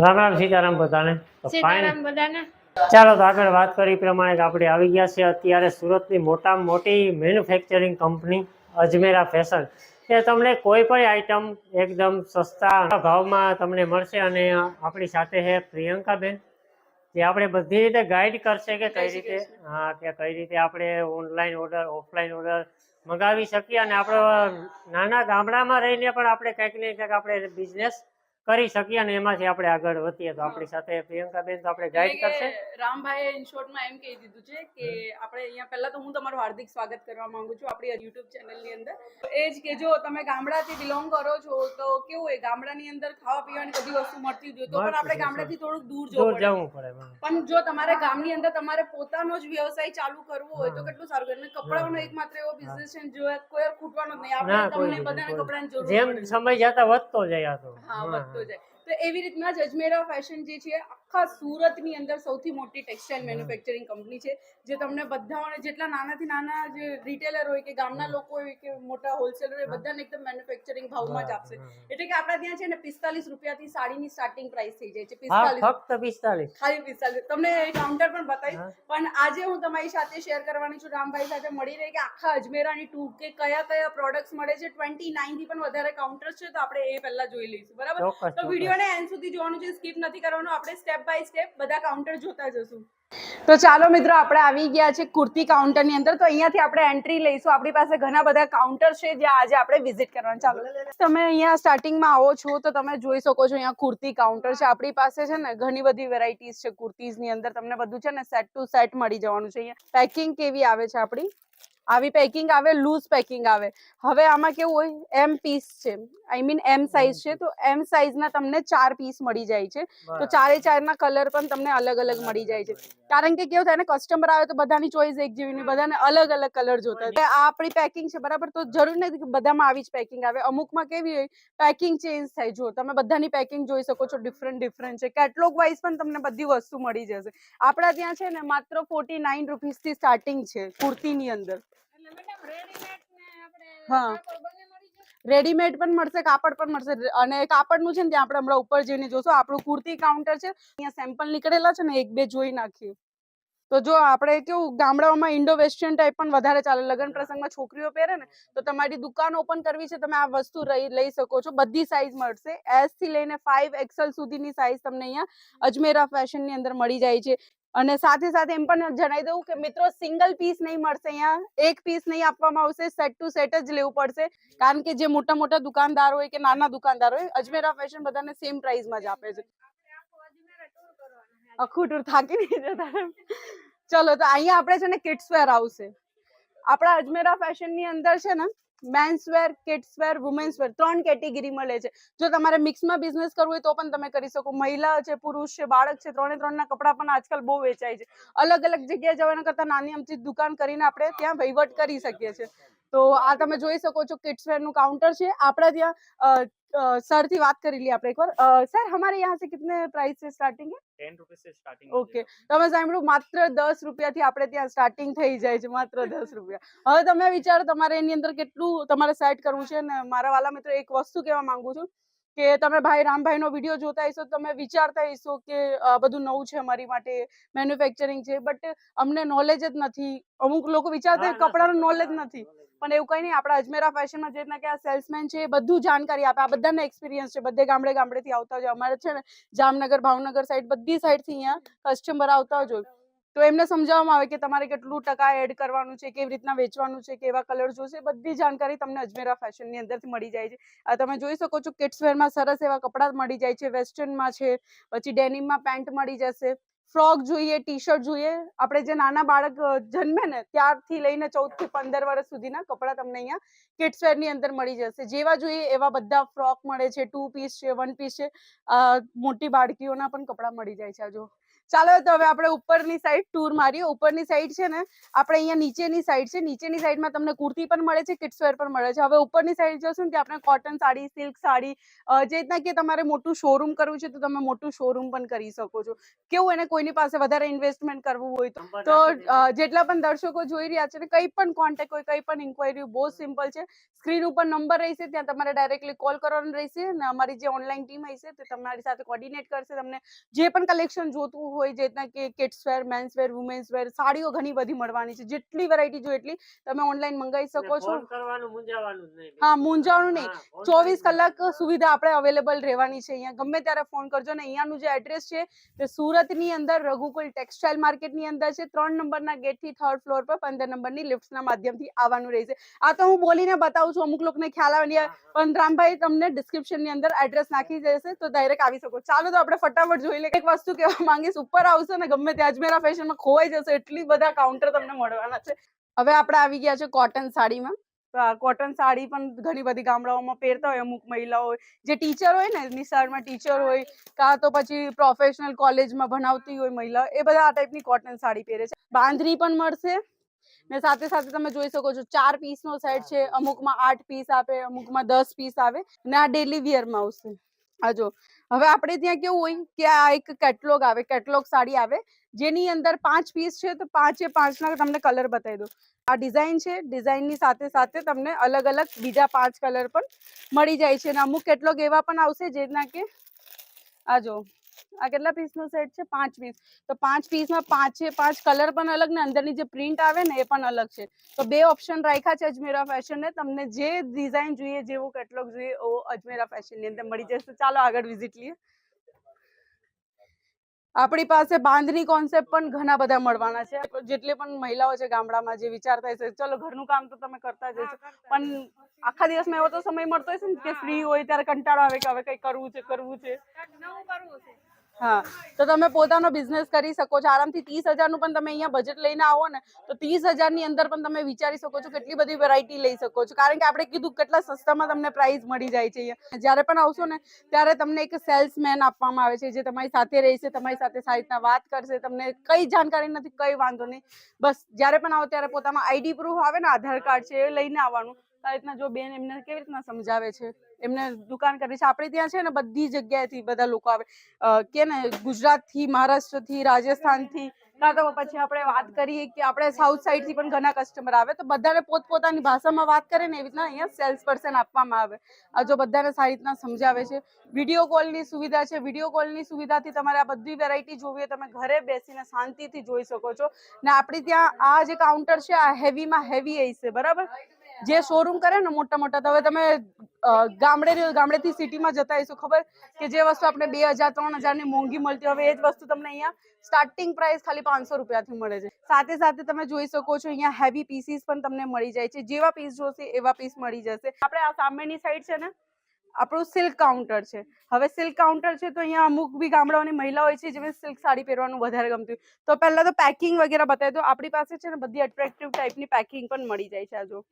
રામ રામ સીતારામ બધાને. સીતારામ બધાને. ચાલો તો આગળ વાત કરી. પ્રમાણે કે આપણે આવી ગયા છે અત્યારે સુરતની મોટામાં મોટી મેન્યુફેક્ચરિંગ કંપની અજમેરા ફેશન એ તમને કોઈ પણ આઈટમ એકદમ સસ્તા ભાવમાં તમને મળશે અને આપણી સાથે છે પ્રિયંકાબેન. જે આપણે બધી રીતે ગાઈડ કરશે કે કઈ રીતે હા કે કઈ રીતે આપણે ઓનલાઈન ઓર્ડર ઓફલાઈન ઓર્ડર મંગાવી શકીએ અને આપણે નાના ગામડામાં રહીને પણ આપણે કંઈક ને કંઈક આપણે બિઝનેસ કરી શકીએ અને એમાંથી આપણે આગળ વધીએ. તો આપણી સાથે પ્રિયંકાબેન તો આપણે ગાઈડ કરશે. કે રામભાઈએ ઇન શોર્ટમાં એમ કહી દીધું છે કે આપણે અહીંયા પહેલા તો હું તમારું હાર્દિક સ્વાગત કરવા માંગુ છું આપણી યુટ્યુબ ચેનલની અંદર. એ જ કે જો તમે ગામડાથી બિલોંગ કરો છો તો કેવું હોય ગામડાની અંદર ખાવા પીવાની બધી વસ્તુ મળતી જ હોય તો પણ આપણે ગામડાથી થોડુંક દૂર જવું પડે. પણ જો તમારે ગામની અંદર તમારે પોતાનો જ વ્યવસાય ચાલુ કરવો હોય તો કેટલું સારું. અને એક એકમાત્ર એવો બિઝનેસ છે જો કોઈ ખૂટવાનો જ નહીં. આપણે તમને બધાને કપડાની જરૂર જેમ સમય જતા વધતો જાય આ તો. હા. જાય. તો એવી રીતના જ અજમેરા ફેશન જે છે આખા સુરતની અંદર સૌથી મોટી ટેક્સટાઇલ મેન્યુફેક્ચરિંગ કંપની છે. જે તમને બધા જેટલા નાનાથી નાના જે રિટેલર હોય કે ગામના લોકો હોય કે મોટા હોલસેલર હોય બધાને એકદમ મેન્યુફેક્ચરિંગ ભાવમાં જ આપશે. એટલે કે આપણા ત્યાં છે ને પિસ્તાલીસ રૂપિયાથી સાડીની સ્ટાર્ટિંગ પ્રાઇસ થઈ જાય છે. પિસ્તાલીસ ફક્ત પિસ્તાલીસ. ખાલી પિસ્તાલીસ. તમને કાઉન્ટર પણ બતાવીશ. પણ આજે હું તમારી સાથે શેર કરવાની છું. રામભાઈ સાથે મળી રહી કે આખા અજમેરાની ટુ કે કયા કયા પ્રોડક્ટ્સ મળે છે. ટ્વેન્ટી થી પણ વધારે કાઉન્ટર્સ છે. તો આપણે એ પહેલા જોઈ લઈશું. બરાબર? તો. વિડીયોને એન્ડ સુધી જોવાનું છે. સ્કીપ નથી કરવાનું. આપણે સ્ટેપ બાય સ્ટેપ બધા કાઉન્ટર જોતા જશું. તો ચાલો મિત્રો, આપણે આવી ગયા છે કુર્તી કાઉન્ટરની અંદર. તો અહીંયાથી આપણે એન્ટ્રી લઈશું. આપણી પાસે ઘણા બધા કાઉન્ટર છે જ્યાં આજે આપણે વિઝિટ કરવાનું. ચાલો, તમે અહીંયા સ્ટાર્ટિંગમાં આવો છો, તો તમે જોઈ શકો છો અહીંયા કુર્તી કાઉન્ટર છે. આપણી પાસે છે ને ઘણી બધી વેરાયટીઝ છે કુર્તીઝની અંદર. તમને બધું છે ને સેટ ટુ સેટ મળી જવાનું છે અહીંયા. પેકિંગ કેવી આવે છે આપણી? આવી પેકિંગ આવે લૂઝ પેકિંગ આવે. હવે આમાં કેવું હોય એમ પીસ છે. આઈ મીન એમ સાઇઝ છે. તો એમ સાઇઝના તમને ચાર પીસ મળી જાય છે. તો ચારે ચારના કલર પણ તમને અલગ અલગ મળી જાય છે. કારણ કે કેવું થાય ને કસ્ટમર આવે તો બધાની ચોઈસ એક જેવી નહીં બધાને અલગ અલગ કલર જોતા હોય. આ આપણી પેકિંગ છે બરાબર? તો જરૂર નથી કે બધામાં આવી જ પેકિંગ આવે. અમુકમાં કેવી હોય પેકિંગ ચેન્જ થાય. જો તમે બધાની પેકિંગ જોઈ શકો છો ડિફરન્ટ ડિફરન્ટ છે. કેટલોગ વાઇઝ પણ તમને બધી વસ્તુ મળી જશે. આપણા ત્યાં છે ને માત્ર ફોર્ટી નાઇન રૂપીસથી સ્ટાર્ટિંગ છે કુર્તીની અંદર. હા. રેડીમેડ પણ મળશે કાપડ પણ મળશે. અને કાપડનું છે ને ત્યાં આપણે હમણાં ઉપર જઈને જોશું આપણું કુર્તી કાઉન્ટર છે અહીંયા સેમ્પલ નીકળેલા છે ને એક બે જોઈ નાખીએ. તો જો આપણે કેવું ગામડાઓમાં ઇન્ડો વેસ્ટર્ન ટાઈપ પણ વધારે ચાલે. લગ્ન પ્રસંગમાં છોકરીઓ પહેરે ને તો તમારી દુકાન ઓપન કરવી છે તમે આ વસ્તુ લઈ શકો છો. બધી સાઈઝ મળશે. એસથી લઈને ફાઈવ એક્સલ સુધીની સાઈઝ તમને અહીંયા અજમેરા ફેશનની અંદર મળી જાય છે. અને સાથે સાથે એમ પણ જણાવી દઉં કે મિત્રો સિંગલ પીસ નહીં મળશે અહીંયા. એક પીસ નહીં આપવામાં આવશે. સેટ ટુ સેટ જ લેવું પડશે. કારણ કે જે મોટા મોટા દુકાનદાર હોય કે નાના દુકાનદાર હોય, અજમેરા ફેશન બધાને સેમ પ્રાઇસમાં જ આપે છે. આખું ટૂર થાકી નહીં જતા ચલો, તો અહીંયા આપણે છે ને કિડ્સ વેર આવશે. આપણા અજમેરા ફેશનની અંદર છે ને men's wear kids wear women's wear ત્રણ કેટેગરી મળે છે. જો તમારે મિક્સમાં બિઝનેસ કરવું હોય તો પણ તમે કરી શકો. મહિલા છે, પુરુષ છે, બાળક છે, ત્રણે ત્રણના કપડાં પણ આજકાલ બહુ વેચાય છે. અલગ અલગ જગ્યાએ જવાના કરતાં નાની અમથી દુકાન કરીને આપણે ત્યાં વહીવટ કરી શકીએ છીએ. તો આ તમે જોઈ શકો છો કિડ્સ વેરનું કાઉન્ટર છે. આપણા ત્યાં સર થી વાત કરી લઈએ આપણે એકવાર સર हमारे यहाँ से कितने प्राइस से स्टार्टिंग है टेन रुपीज से स्टार्टिंग ઓકે તમે સાંભળ્યું માત્ર દસ રૂપિયાથી આપણે ત્યાં સ્ટાર્ટિંગ થઈ જાય છે માત્ર દસ રૂપિયા હવે તમે વિચારો તમારે એની અંદર કેટલું તમારે સેટ કરવું છે ને મારા વાલા મિત્રો એક વસ્તુ કહેવા માંગુ છું કે તમે ભાઈ રામભાઈનો વિડીયો જોતા હશો તો તમે વિચારતા હશો કે આ બધું નવું છે અમારી માટે મેન્યુફેક્ચરિંગ છે બટ અમને નોલેજ જ નથી અમુક લોકો વિચારતા હોય કપડાનું નોલેજ નથી પણ એવું કંઈ નહીં, આપણા અજમેરા ફેશનમાં જે રીતના કે આ સેલ્સમેન છે એ બધું જાણકારી આપે. આ બધાને એક્સપિરિયન્સ છે. બધે ગામડે ગામડેથી આવતા હોય અમારે છે ને જામનગર, ભાવનગર સાઈડ બધી સાઈડથી અહીંયા કસ્ટમર આવતા હોય તો એમને સમજાવવામાં આવે કે તમારે કેટલું ટકા એડ કરવાનું છે, કેવી રીતના વેચવાનું છે, કેવા કલર જોશે બધી જાણકારી તમને અજમેરા ફેશનની અંદરથી મળી જાય છે. આ તમે જોઈ શકો છો કિડ્સવેરમાં સરસ એવા કપડાં મળી જાય છે વેસ્ટર્નમાં છે, પછી ડેનિમમાં પેન્ટ મળી જશે. ફ્રોક જોઈએ ટી શર્ટ જોઈએ. આપણે જે નાના બાળક જન્મે ને ત્યારથી લઈને ચૌદથી પંદર વર્ષ સુધીના કપડાં તમને અહીંયા કિડ્સ વેરની અંદર મળી જશે. જેવા જોઈએ એવા બધા ફ્રોક મળે છે ટુ પીસ છે વન પીસ છે. મોટી બાળકીઓના પણ કપડાં મળી જાય છે આજો ચાલો તો હવે આપણે ઉપરની સાઈડ ટૂર મારીએ. ઉપરની સાઈડ છે ને આપણે અહીંયા નીચેની સાઈડ છે. નીચેની સાઈડમાં તમને કુર્તી પણ મળે છે કિડ્સવેર પણ મળે છે. હવે ઉપરની સાઈડ જોશો ને ત્યાં આપણે કોટન સાડી સિલ્ક સાડી જે રીતના કે તમારે મોટું શોરૂમ કરવું છે તો તમે મોટું શોરૂમ પણ કરી શકો છો. કેવું એને કોઈની પાસે વધારે ઇન્વેસ્ટમેન્ટ કરવું હોય તો. જેટલા પણ દર્શકો જોઈ રહ્યા છે ને કંઈ પણ કોન્ટેક્ટ હોય કંઈ પણ ઇન્ક્વાયરી બહુ સિમ્પલ છે. સ્ક્રીન ઉપર નંબર રહેશે ત્યાં તમારે ડાયરેક્ટલી કોલ કરવાનો રહેશે અને અમારી જે ઓનલાઈન ટીમ હશે તે તમારી સાથે કોર્ડિનેટ કરશે તમને. જે પણ કલેક્શન જોતું હોય જે રીતના કે kids wear men's wear women's wear સાડીઓ ઘણી બધી મળવાની છે. જેટલી વેરાયટી જો એટલી તમે ઓનલાઈન મંગાવી શકો છો. હા મૂંઝાવાનું નહીં. ચોવીસ કલાક સુવિધા આપણે અવેલેબલ રહેવાની છે અહીંયા. ગમે ત્યારે ફોન કરજો ને અહીંયાનું જે એડ્રેસ છે તે સુરતની અંદર રઘુકુલ ટેક્સટાઇલ માર્કેટની અંદર છે. ત્રણ નંબરના ગેટથી થર્ડ ફ્લોર પર પંદર નંબરની લિફ્ટના માધ્યમથી આવવાનું રહેશે. આ તો હું બોલીને બતાવું છું. અમુક લોકોને ખ્યાલ આવે. પણ રામભાઈ તમને ડિસ્ક્રિપ્શનની અંદર એડ્રેસ નાખી દેશે તો ડાયરેક્ટ આવી શકો. ચાલો તો આપણે ફટાફટ જોઈ લઈએ. એક વસ્તુ કહેવા માંગીશ ઉપર આવશો ને, ગમે તે અજમેરા ફેશનમાં ખોવાઈ જશે, એટલી બધા કાઉન્ટર તમને મળવાના છે. હવે આપણે આવી ગયા છે કોટન સાડીમાં. તો આ કોટન સાડી પણ ઘણી બધી ગામડાઓમાં પહેરતા હોય, અમુક મહિલાઓ જે ટીચર હોય ને, નિશાળમાં ટીચર હોય, કાં તો પછી પ્રોફેશનલ કોલેજમાં ભણાવતી હોય મહિલા, એ બધા આ ટાઈપની કોટન સાડી પહેરે છે. બાંધણી પણ મળશે. ને સાથે સાથે તમે જોઈ શકો છો, ચાર પીસનો સેટ છે, અમુકમાં આઠ પીસ આપે, અમુકમાં દસ પીસ આવે. ને આ ડેલી વિયરમાં આવશે. આ જો હવે આપણે ત્યાં કેવું હોય કે આ એક કેટલોગ આવે કેટલોગ સાડી આવે, જેની અંદર પાંચ પીસ છે તો પાંચે પાંચના તમને કલર બતાવી દો આ ડિઝાઇન છે ડિઝાઇનની સાથે સાથે તમને અલગ અલગ બીજા પાંચ કલર પણ મળી જાય છે અને અમુક કેટલોગ એવા પણ આવશે જેના કે, આ જો આ કેટલા પીસનો સેટ છે? પાંચ પીસ તો પાંચ પીસમાં પાંચે પાંચ કલર પણ અલગ ને અંદરની જે પ્રિન્ટ આવે ને એ પણ અલગ છે. તો બે ઓપ્શન રાખ્યા છે અજમેરા ફેશન ને. તમને જે ડિઝાઇન જોઈએ જેવો કેટલોગ જોઈએ એવો અજમેરા ફેશનની અંદર મળી જશે. ચાલો આગળ વિઝિટ લઈએ. આપણી પાસે બાંધણી કોન્સેપ્ટ પણ ઘણા બધા મળવાના છે. જેટલી પણ મહિલાઓ છે ગામડામાં જે વિચારતા હશે ચલો ઘરનું કામ તો તમે કરતા જ હશો પણ આખા દિવસમાં એવો તો સમય મળતો હશે ને કે ફ્રી હોય ત્યારે કંટાળો આવે કે હવે કંઈ કરવું છે કરવું છે. હા. તો તમે પોતાનો બિઝનેસ કરી શકો છો. આરામથી ત્રીસ હજારનું પણ તમે અહીંયા બજેટ લઈને આવો ને, તો ત્રીસ હજારની અંદર પણ તમે વિચારી શકો છો કેટલી બધી વેરાયટી લઈ શકો છો. કારણ કે આપણે કીધું કેટલા સસ્તામાં તમને પ્રાઇસ મળી જાય છે અહીંયા. જ્યારે પણ આવશો ને, ત્યારે તમને એક સેલ્સમેન આપવામાં આવે છે, જે તમારી સાથે રહેશે, તમારી સાથે સારી રીતના વાત કરશે, તમને કઈ જાણકારી નથી, કઈ વાંધો નહીં. બસ, જ્યારે પણ આવો ત્યારે પોતાનો આઈડી પ્રૂફ આવે ને, આધાર કાર્ડ છે, એ લઈને આવવાનું. રીતના જો બેન એમને કેવી રીતના સમજાવે છે? એમને દુકાન કરી છે? આપણે ત્યાં છે ને બધી જગ્યાએથી બધા લોકો આવે. કે ને ગુજરાતથી, મહારાષ્ટ્રથી, રાજસ્થાનથી, કાં તો પછી આપણે વાત કરીએ કે આપણે સાઉથ સાઈડથી પણ ઘણા કસ્ટમર આવે. તો બધાને પોતપોતાની ભાષામાં વાત કરે ને એવી રીતના અહીંયા સેલ્સ પર્સન આપવામાં આવે. આ જો બધાને સારી રીતના સમજાવે છે. વીડિયો કોલની સુવિધા છે. વીડિયો કોલની સુવિધાથી તમારે આ બધી વેરાયટી જોવી તમે ઘરે બેસીને શાંતિથી જોઈ શકો છો. ને આપણી ત્યાં આ જે કાઉન્ટર છે, આ હેવીમાં હેવી હશે બરાબર? જે શોરૂમ કરે ને મોટા મોટા, તો હવે તમે ગામડે ગામડેથી સિટીમાં જતા હશો ખબર? કે જે વસ્તુ આપણે બે હજાર, ત્રણ હજારની મોંઘી મળતી હવે એ જ વસ્તુ તમને અહીંયા સ્ટાર્ટિંગ પ્રાઇસ ખાલી પાંચસો રૂપિયાથી મળે છે. સાથે સાથે તમે જોઈ શકો છો, અહીંયા હેવી પીસીસ પણ તમને મળી જાય છે. જેવા પીસ જોશે, એવા પીસ મળી જશે. આપણે આ સામેની સાઈડ છે ને, આપણું સિલ્ક કાઉન્ટર છે. હવે સિલ્ક કાઉન્ટર છે તો અહીંયા અમુક બી ગામડાઓની મહિલા હોય છે, જેમને સિલ્ક સાડી પહેરવાનું વધારે ગમતું તો પહેલા તો પેકિંગ વગેરે બતાવી દો આપણી પાસે છે ને બધી અટ્રેક્ટિવ ટાઈપની પેકિંગ પણ મળી જાય છે આ જો.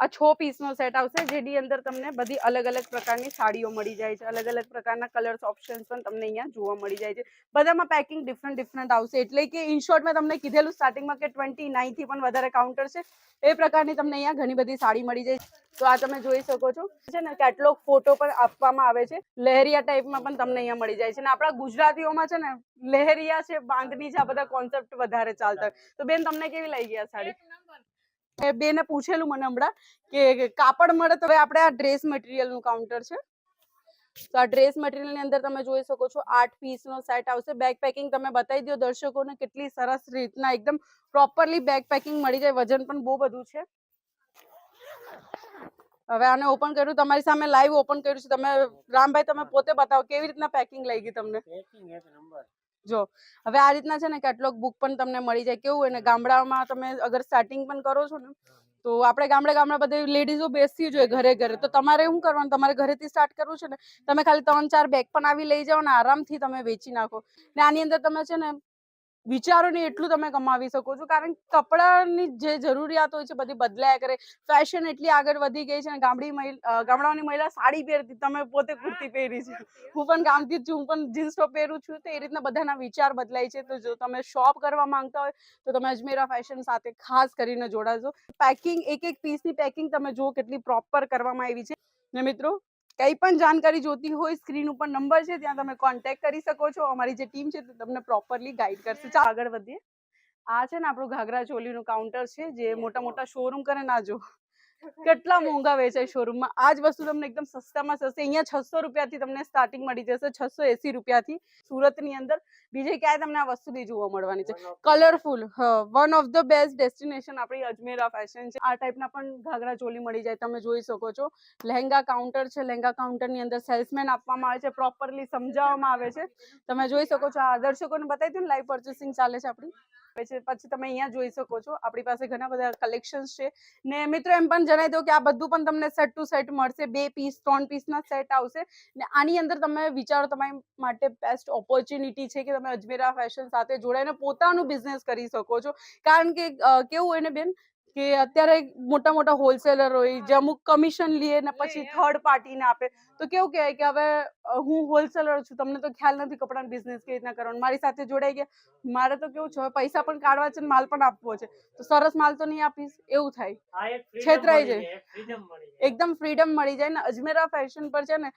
આ છ પીસનો સેટ આવશે, જેની અંદર તમને બધી અલગ અલગ પ્રકારની સાડીઓ મળી જાય છે. અલગ અલગ પ્રકારના કલર્સ ઓપ્શન્સ પણ તમને અહીંયા જોવા મળી જાય છે. બધામાં પેકિંગ ડિફરન્ટ ડિફરન્ટ આવશે. એટલે કે ઇન શોર્ટ મેં તમને કીધેલું સ્ટાર્ટિંગમાં કે ટ્વેન્ટી નાઇનથી પણ વધારે કાઉન્ટર છે. એ પ્રકારની તમને અહીંયા ઘણી બધી સાડી મળી જાય તો આ તમે જોઈ શકો છો. છે ને કેટલોગ ફોટો પણ આપવામાં આવે છે. લહેરિયા ટાઈપમાં પણ તમને અહીંયા મળી જાય છે. અને આપણા ગુજરાતીઓમાં છે ને, લહેરિયા છે, બાંધણી છે, આ બધા કોન્સેપ્ટ વધારે ચાલતા. તો બેન, તમને કેવી લાગી આ સાડી? બેને પૂછેલું મને હમણાં કે કાપડ મળે તો હવે આપણે આ ડ્રેસ મટીરિયલનું કાઉન્ટર છે. તો આ ડ્રેસ મટીરિયલની અંદર તમે જોઈ શકો છો આઠ પીસનો સેટ આવશે. બેગ પેકિંગ તમે બતાવી દો દર્શકોને કેટલી સરસ રીતના એકદમ પ્રોપરલી બેગ પેકિંગ મળી જાય. વજન પણ બહુ બધું છે. હવે આને ઓપન કર્યું. તમારી સામે લાઈવ ઓપન કર્યું છે. તમે રામભાઈ, તમે પોતે બતાવો કેવી રીતના પેકિંગ લઈ ગઈ તમને જો, હવે આ રીતના છે ને કેટલોગ બુક પણ તમને મળી જાય. કેવું અને ગામડામાં તમે અગર સ્ટાર્ટિંગ પણ કરો છો ને, તો આપણે ગામડે ગામડા બધે લેડીઝો બેસતી જ હોય ઘરે ઘરે. તો તમારે શું કરવાનું? તમારે ઘરેથી સ્ટાર્ટ કરવું છે ને? તમે ખાલી ત્રણ ચાર બેગ પણ આવી લઈ જાઓ ને, આરામથી તમે વેચી નાખો. ને આની અંદર તમે છે ને વિચારો ને એટલું તમે કમાવી શકો છો. કારણ કે કપડાની જે જરૂરિયાત હોય છે બધી બદલાયા કરે. ફેશન એટલી આગળ વધી ગઈ છે અને ગામડી ગામડાઓની મહિલા સાડી પહેરતી તમે પોતે કુર્તી પહેરી છે. હું પણ ગામથી છું હું પણ જીન્સ ટોપ પહેરું છું તો એ રીતના બધાના વિચાર બદલાય છે. તો જો તમે શોપ કરવા માંગતા હોય તો તમે અજમેરા ફેશન સાથે ખાસ કરીને જોડાજો. પેકિંગ એક એક પીસની પેકિંગ તમે જુઓ કેટલી પ્રોપર કરવામાં આવી છે. ને મિત્રો કંઈ પણ જાણકારી જોતી હોય સ્ક્રીન ઉપર નંબર છે, ત્યાં તમે કોન્ટેક્ટ કરી શકો છો. અમારી જે ટીમ છે તે તમને પ્રોપરલી ગાઈડ કરશે. ચાલો આગળ વધીએ. આ છે ને આપણું ઘાઘરા ચોલીનું કાઉન્ટર છે, જે મોટા મોટા શોરૂમ કરે ના જો કેટલા મોંઘા વેચાય શોરૂમમાં આ જ વસ્તુ તમને એકદમ સસ્તામાં સસ્તી. અહીંયા છસો રૂપિયાથી તમને સ્ટાર્ટિંગ મળી જશે છસો એસી રૂપિયાથી સુરતની અંદર. બીજે ક્યાંય તમને આ વસ્તુ બી જોવા મળવાની છે. Colourful one of the best destination આપણી અજમેરા ફેશન છે. આ ટાઈપના પણ ઘાઘરા ચોલી મળી જાય તમે જોઈ શકો છો. લહેંગા કાઉન્ટર છે લહેંગા કાઉન્ટરની અંદર સેલ્સમેન આપવામાં આવે છે પ્રોપરલી સમજાવવામાં આવે છે. તમે જોઈ શકો છો આ દર્શકોને બતાવી દઉં લાઈવ પર્ચેસિંગ ચાલે છે આપણી. પછી તમે અહીંયા જોઈ શકો છો. આપણી પાસે ઘણા બધા કલેક્શન્સ છે. ને મિત્રો એમ પણ જણાવી દઉં કે આ બધું પણ તમને સેટ ટુ સેટ મળશે. બે પીસ ત્રણ પીસના સેટ આવશે. ને આની અંદર તમે વિચારો તમારી માટે બેસ્ટ ઓપોર્ચ્યુનિટી છે કે તમે અજમેરા ફેશન સાથે જોડાઈને પોતાનું બિઝનેસ કરી શકો છો. કારણ કે કેવું હોય ને બેન? કે અત્યારે મોટા મોટા હોલસેલર હોય જે અમુક કમિશન લે ને પછી થર્ડ પાર્ટીને આપે. તો કેવું કહેવાય કે હવે હું હોલસેલર છું તમને તો ખ્યાલ નથી કપડાનો બિઝનેસ કેવી રીતના કરવાનો. મારી સાથે જોડાઈ ગયા. મારે તો કેવું છે હવે પૈસા પણ કાઢવા છે ને માલ પણ આપવો છે. તો સરસ માલ તો નહીં આપીશ એવું થાય. છેતરાઈ જાય. એકદમ ફ્રીડમ મળી જાય ને. અજમેરા ફેશન પર છે ને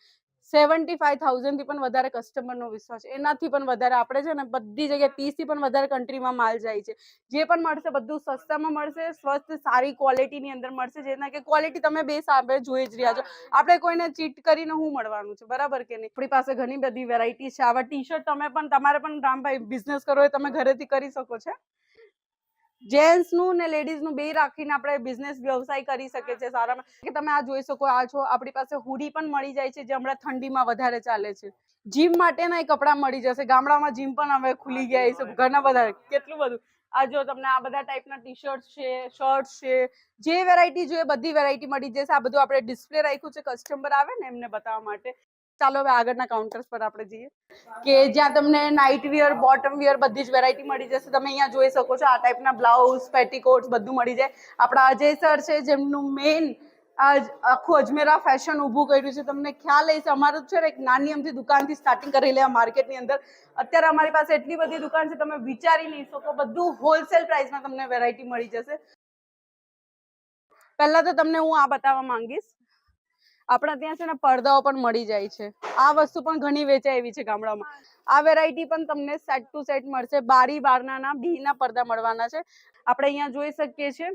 સેવન્ટી ફાઈવ થાઉઝન્ડથી પણ વધારે કસ્ટમરનો વિશ્વાસ છે. એનાથી પણ વધારે આપણે છે ને બધી જગ્યાએ ત્રીસથી પણ વધારે કન્ટ્રીમાં માલ જાય છે. જે પણ મળશે બધું સસ્તામાં મળશે સ્વસ્થ સારી ક્વોલિટીની અંદર મળશે જેના કે ક્વોલિટી તમે બે સામે જોઈ જ રહ્યા છો. આપણે કોઈને ચીટ કરીને હું મળવાનું છે બરાબર કે નહીં? આપણી પાસે ઘણી બધી વેરાયટી છે. આવા ટી શર્ટ તમે પણ તમારે પણ રામભાઈ બિઝનેસ કરો એ તમે ઘરેથી કરી શકો છો? જેન્ટ્સનું ને લેડીઝનું બે રાખીને આપણે બિઝનેસ વ્યવસાય કરી શકીએ છીએ સારામાં. કે તમે આ જોઈ શકો, આ છો આપણી પાસે હુડી પણ મળી જાય છે, જે હમણાં ઠંડીમાં વધારે ચાલે છે. જીમ માટેના એ કપડાં મળી જશે. ગામડામાં જીમ પણ હવે ખુલી ગયા છે, ઘણા બધા. કેટલું બધું. આ જો તમને આ બધા ટાઈપના ટી શર્ટ છે શર્ટ છે, જે વેરાયટી જોઈએ, બધી વેરાયટી મળી જશે. આ બધું આપણે ડિસ્પ્લે રાખ્યું છે કસ્ટમર આવે ને એમને બતાવવા માટે. ચાલો હવે આગળના કાઉન્ટર્સ પર આપણે જઈએ. કે જ્યાં તમને નાઇટ વિયર બોટમ વિયર બધી જ વેરાયટી મળી જશે. તમે અહીંયા જોઈ શકો છો આ ટાઈપના બ્લાઉઝ પેટીકોટ્સ બધું મળી જાય. આપણા અજય સર છે, જેમનું મેઇન આખું અજમેરા ફેશન ઊભું કર્યું છે. તમને ખ્યાલ હશે, અમારું છે એક નાની અમથી દુકાનથી સ્ટાર્ટિંગ કરેલી આ માર્કેટની અંદર. અત્યારે અમારી પાસે એટલી બધી દુકાન છે, તમે વિચારી નહીં શકો, બધું હોલસેલ પ્રાઇસમાં તમને વેરાયટી મળી જશે. પહેલા તો તમને હું આ બતાવવા માંગીશ. આપણા ત્યાં છે ને પડદાઓ પણ મળી જાય છે. આ વસ્તુ પણ ઘણી વેચાય એવી છે ગામડામાં. આ વેરાયટી પણ તમને સેટ ટુ સેટ મળશે. બારી બારનાના બીના પડદા મળવાના છે. આપણે અહીંયા જોઈ શકીએ છીએ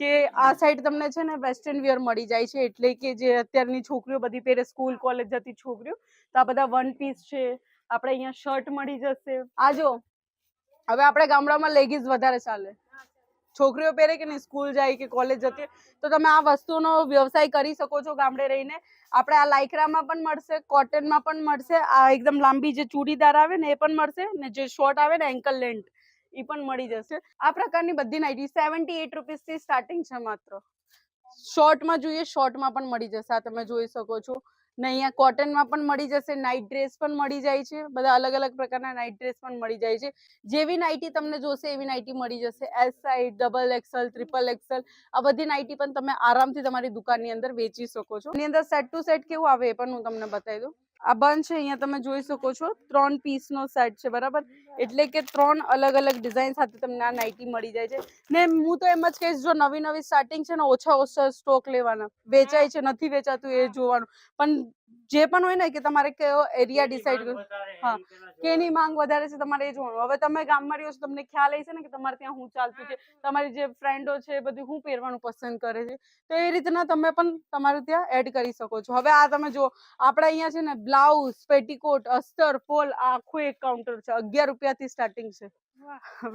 કે આ સાઈડ તમને છે ને વેસ્ટર્ન વિયર મળી જાય છે. એટલે કે જે અત્યારની છોકરીઓ બધી પહેરે સ્કૂલ કોલેજ જતી છોકરીઓ, તો આ બધા વન પીસ છે. આપણે અહીંયા શર્ટ મળી જશે. આ જો, હવે આપણે ગામડામાં લેગીઝ વધારે ચાલે. છોકરીઓ પહેરે કે નહીં, સ્કૂલ જાય કે કોલેજ જતી તો તમે આ વસ્તુનો વ્યવસાય કરી શકો છો ગામડે રહીને. આપણે આ લાઇક્રામાં પણ મળશે, કોટનમાં પણ મળશે, આ એકદમ લાંબી જે ચૂડીદાર આવે ને એ પણ મળશે, ને જે શોર્ટ આવે ને એન્કલ લેન્થ એ પણ મળી જશે. આ પ્રકારની બધી નાઇટી સેવન્ટી એટ રૂપીસથી સ્ટાર્ટિંગ છે માત્ર. શોર્ટમાં જોઈએ શોર્ટમાં પણ મળી જશે, આ તમે જોઈ શકો છો. ને અહીંયા કોટનમાં પણ મળી જશે નાઇટ ડ્રેસ પણ મળી જાય છે, બધા અલગ અલગ પ્રકારના નાઇટ ડ્રેસ પણ મળી જાય છે. જેવી નાઇટી તમને જોશે, એવી નાઇટી મળી જશે. S size double XL triple XL આ બધી નાઇટી પણ તમે આરામથી તમારી દુકાનની અંદર વેચી શકો છો. એની અંદર સેટ ટુ સેટ કેવું આવે એ પણ હું તમને બતાવી દઉં. આ બંધ છે, અહીંયા તમે જોઈ શકો છો. ત્રણ પીસનો સેટ છે, બરાબર? એટલે કે ત્રણ અલગ અલગ ડિઝાઇન સાથે તમને આ નાઇટી મળી જાય છે. ને હું તો એમ જ કહીશ, જો નવી નવી સ્ટાર્ટિંગ છે ને ઓછા ઓછા સ્ટોક લેવાના. વેચાય છે, નથી વેચાતું એ જોવાનું. પણ જે પણ હોય ને કે તમારે કયો એરિયા ડિસાઈડ કરો હા, કેની માંગ વધારે છે તમારે એ જોવાનું. હવે તમે ગામમાં રહ્યો છો તમને ખ્યાલ હશે ને કે તમારે ત્યાં શું ચાલતું છે. તમારી જે ફ્રેન્ડો છે એ બધી શું પહેરવાનું પસંદ કરે છે. તો એ રીતના તમે પણ તમારું ત્યાં એડ કરી શકો છો. હવે આ તમે જો આપણે અહીંયા છે ને બ્લાઉઝ પેટીકોટ અસ્તર ફોલ આખું એક કાઉન્ટર છે. અગિયાર રૂપિયાથી સ્ટાર્ટિંગ છે.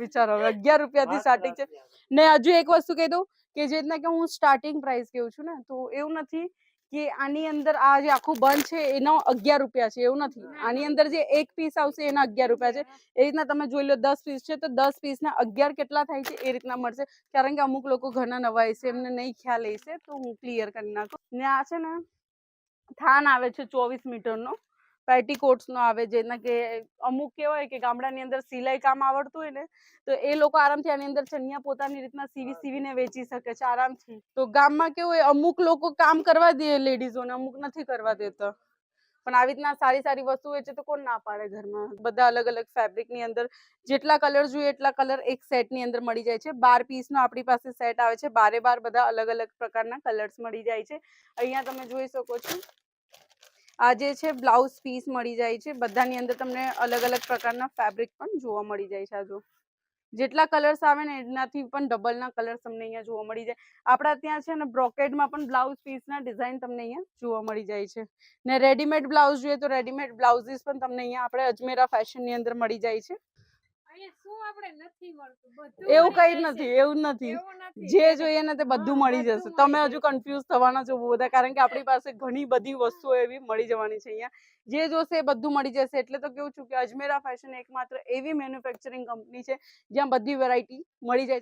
વિચારો હવે અગિયાર રૂપિયાથી સ્ટાર્ટિંગ છે. ને હજુ એક વસ્તુ કહી દઉં કે જે રીતના કે હું સ્ટાર્ટિંગ પ્રાઇસ કહું છું ને તો એવું નથી કે આની અંદર આ જે આખું બંધ છે એનો અગિયાર રૂપિયા છે એવું નથી. આની અંદર જે એક પીસ આવશે એના અગિયાર રૂપિયા છે. એ રીતના તમે જોઈ લો દસ પીસ છે તો દસ પીસના અગિયાર કેટલા થાય છે એ રીતના મળશે. કારણ કે અમુક લોકો ઘણા નવા હશે એમને નહીં ખ્યાલ હશે તો હું ક્લિયર કરી નાખું. ને આ છે ને થાન આવે છે ચોવીસ મીટરનો. પેટીકોટ્સનો આવે જેના કે અમુક કેવાય કે ગામડાની અંદર સિલાઈ કામ આવડતું હોય ને તો એ લોકો આરામથી આની અંદર ચણિયા પોતાની રીતના સીવી સીવીને વેચી શકે છે આરામથી. તો ગામમાં કેવું હોય અમુક લોકો કામ કરવા દે લેડીઝોને અમુક નથી કરવા દેતા. પણ આવી રીતના સારી સારી વસ્તુ હોય છે તો કોણ ના પાડે ઘરમાં? બધા અલગ અલગ ફેબ્રિકની અંદર જેટલા કલર જોઈએ એટલા કલર એક સેટની અંદર મળી જાય છે. બાર પીસનો આપણી પાસે સેટ આવે છે. બારે બાર બધા અલગ અલગ પ્રકારના કલર્સ મળી જાય છે. અહીંયા તમે જોઈ શકો છો આ જે છે, બ્લાઉઝ પીસ મળી જાય છે. બધાની અંદર તમને અલગ અલગ પ્રકારના ફેબ્રિક પણ જોવા મળી જાય છે આ જેટલા કલર્સ આવે ને એનાથી પણ ડબલના કલર્સ તમને અહીંયા જોવા મળી જાય. આપણા ત્યાં છે ને બ્રોકેડમાં પણ બ્લાઉઝ પીસના ડિઝાઇન તમને અહીંયા જોવા મળી જાય છે. ને રેડીમેડ બ્લાઉઝ જોઈએ તો રેડીમેડ બ્લાઉઝીસ પણ તમને અહીંયા આપણે અજમેરા ફેશનની અંદર મળી જાય છે. એવું કઈ નથી એવું નથી. જે જોઈએ ને તે બધું મળી જશે. તમે હજુ કન્ફ્યુઝ થવાના છો બધા કારણ કે આપણી પાસે ઘણી બધી વસ્તુઓ એવી મળી જવાની છે અહીંયા. જે જોશે એ બધું મળી જશે. એટલે તો કેવું છું કે અજમેરા ફેશન એકમાત્ર એવી મેન્યુફેક્ચરિંગ કંપની છે જ્યાં બધી વેરાયટી મળી જાય.